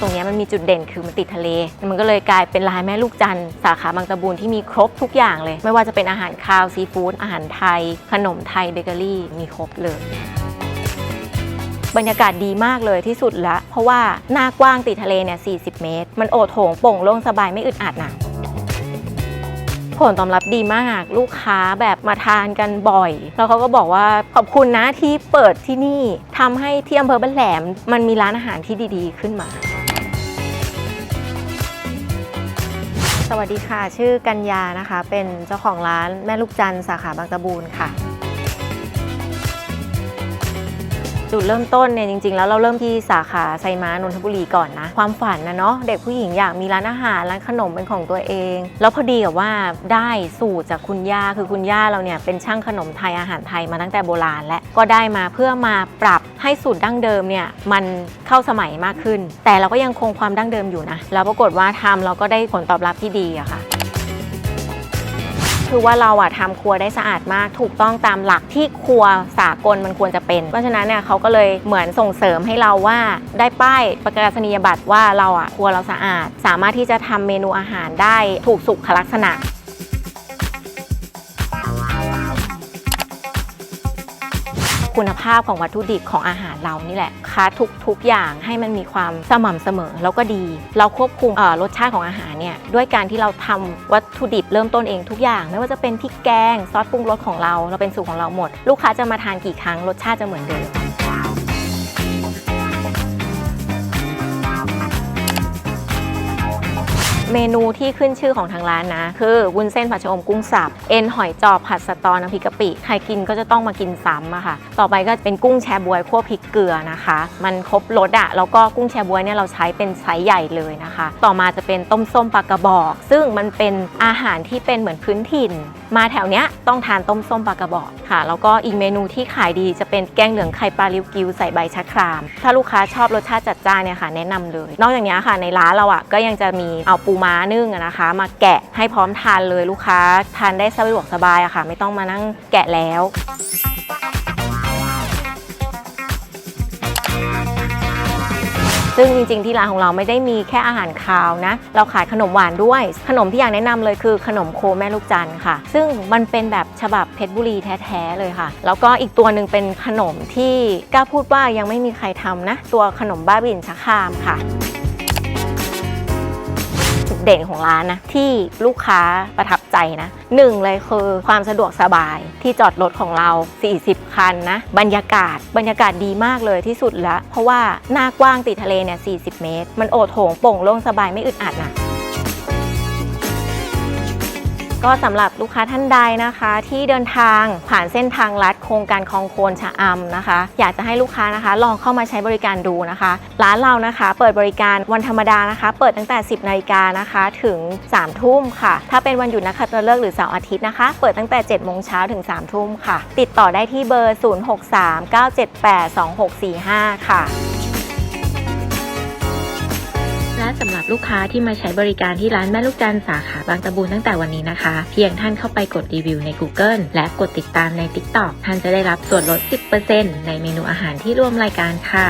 ตรงนี้มันมีจุดเด่นคือมันติดทะเล มันก็เลยกลายเป็นร้านแม่ลูกจันสาขาบางตะบูนที่มีครบทุกอย่างเลย ไม่ว่าจะเป็นอาหารคาวซีฟู้ดอาหารไทย ขนมไทยเบเกอรี่มีครบเลยบรรยากาศดีมากเลยที่สุดละ เพราะว่าหน้ากว้างติดทะเลเนี่ย 40 เมตร มันโอโถงโปร่งโล่งสบายไม่อึดอัดนะผลตอบรับดีมาก ลูกค้าแบบมาทานกันบ่อย แล้วเขาก็บอกว่าขอบคุณนะที่เปิดที่นี่ทำให้ที่อำเภอบ้านแหลม มันมีร้านอาหารที่ดีๆ ขึ้นมา สวัสดีค่ะ ชื่อกัญญานะคะ เป็นเจ้าของร้านแม่ลูกจันทร์สาขาบางตะบูนค่ะ จุดเริ่มต้นเนี่ยจริงๆ แล้วเราเริ่มที่สาขาไซม้านนทบุรีก่อนนะ ความฝันนะเนาะเด็กผู้หญิงอยากมีร้านอาหารร้านขนมเป็นของตัวเอง แล้วพอดีกับว่าได้สูตรจากคุณย่าคือคุณย่าเราเนี่ยเป็นช่างขนมไทยอาหารไทยมาตั้งแต่โบราณ และก็ได้มาเพื่อมาปรับให้สูตรดั้งเดิมเนี่ยมันเข้าสมัยมากขึ้น แต่เราก็ยังคงความดั้งเดิมอยู่นะแล้วปรากฏว่าทำเราก็ได้ผลตอบรับที่ดีอะค่ะ คือว่าเราอะทำครัวได้สะอาดมากถูกต้องตามหลักที่ครัวสากลมันควรจะเป็น เพราะฉะนั้นเนี่ยเขาก็เลยเหมือนส่งเสริมให้เราว่าได้ป้ายประกาศนียบัตรว่าเราอะครัวเราสะอาด สามารถที่จะทำเมนูอาหารได้ถูกสุขลักษณะ คุณภาพของวัตถุดิบของอาหารเรานี่แหละคัดทุกทุกอย่างให้มันมีความสม่ำเสมอแล้วก็ดี เราควบคุมเอ่อรสชาติของอาหารเนี่ยด้วยการที่เราทำวัตถุดิบเริ่มต้นเองทุกอย่าง ไม่ว่าจะเป็นพริกแกงซอสปรุงรสของเรา เราเป็นสูตรของเราหมด ลูกค้าจะมาทานกี่ครั้งรสชาติจะเหมือนเดิม เมนูที่ขึ้นชื่อของทางร้านนะ คือวุ้นเส้นผัดชะอมกุ้งสับ เอ็นหอยจอบผัดสะตอน้ำพริกกะปิ ใครกินก็จะต้องมากินซ้ำอะค่ะ ต่อไปก็เป็นกุ้งแชบวยคั่วพริกเกลือนะคะ มันครบรสอะแล้วก็กุ้งแชบวยเนี่ยเราใช้เป็นไซส์ใหญ่เลยนะคะ ต่อมาจะเป็นต้มส้มปลากระบอก ซึ่งมันเป็นอาหารที่เป็นเหมือนพื้นถิ่น มาแถวเนี้ยต้องทานต้มส้มปลากระบอกค่ะ แล้วก็อีกเมนูที่ขายดีจะเป็นแกงเหลืองไข่ปลาริวกิวใส่ใบชะคราม ถ้าลูกค้าชอบรสชาติจัดจ้านเนี่ยค่ะ แนะนำเลย นอกจากนี้ค่ะในร้านเราอะก็ยังจะมีเอาปูม้านึ่งนะคะ มาแกะให้พร้อมทานเลยลูกค้า ทานได้สะดวกสบายอะค่ะ ไม่ต้องมานั่งแกะแล้วซึ่งจริงๆที่ร้านของเราไม่ได้มีแค่อาหารคาวนะ เราขายขนมหวานด้วย ขนมที่อยากแนะนำเลยคือขนมโคแม่ลูกจันทร์ค่ะ ซึ่งมันเป็นแบบฉบับเพชรบุรีแท้ๆเลยค่ะ แล้วก็อีกตัวหนึ่งเป็นขนมที่กล้าพูดว่ายังไม่มีใครทำนะ ตัวขนมบ้าบินชะครามค่ะ เด่นของร้านนะที่ลูกค้าประทับใจนะหนึ่งเลยคือความสะดวกสบายที่จอดรถของเรา 40 คันนะบรรยากาศบรรยากาศดีมากเลยที่สุดละเพราะว่าหน้ากว้างติดทะเลเนี่ย 40 เมตร มันโอโถงโปร่งโล่งสบายไม่อึดอัดนะก็สำหรับลูกค้าท่านใดนะคะ ที่เดินทางผ่านเส้นทางลัด โครงการคลองโคนชะอำนะคะ อยากจะให้ลูกค้านะคะ ลองเข้ามาใช้บริการดูนะคะ ร้านเรานะคะ เปิดบริการวันธรรมดานะคะ เปิดตั้งแต่ 10นาฬิกานะคะถึง3ทุ่มค่ะ ถ้าเป็นวันหยุดนักขัตฤกษ์หรือเสาร์อาทิตย์นะคะ เปิดตั้งแต่7โมงเช้าถึง3ทุ่มค่ะ ติดต่อได้ที่เบอร์ 0639782645 ค่ะ สำหรับลูกค้าที่มาใช้บริการที่ร้านแม่ลูกจันทร์สาขาบางตะบูนตั้งแต่วันนี้นะคะ เพียงท่านเข้าไปกดรีวิวใน Google และกดติดตามใน TikTok ท่านจะได้รับส่วนลด 10%ในเมนูอาหารที่ร่วมรายการค่ะ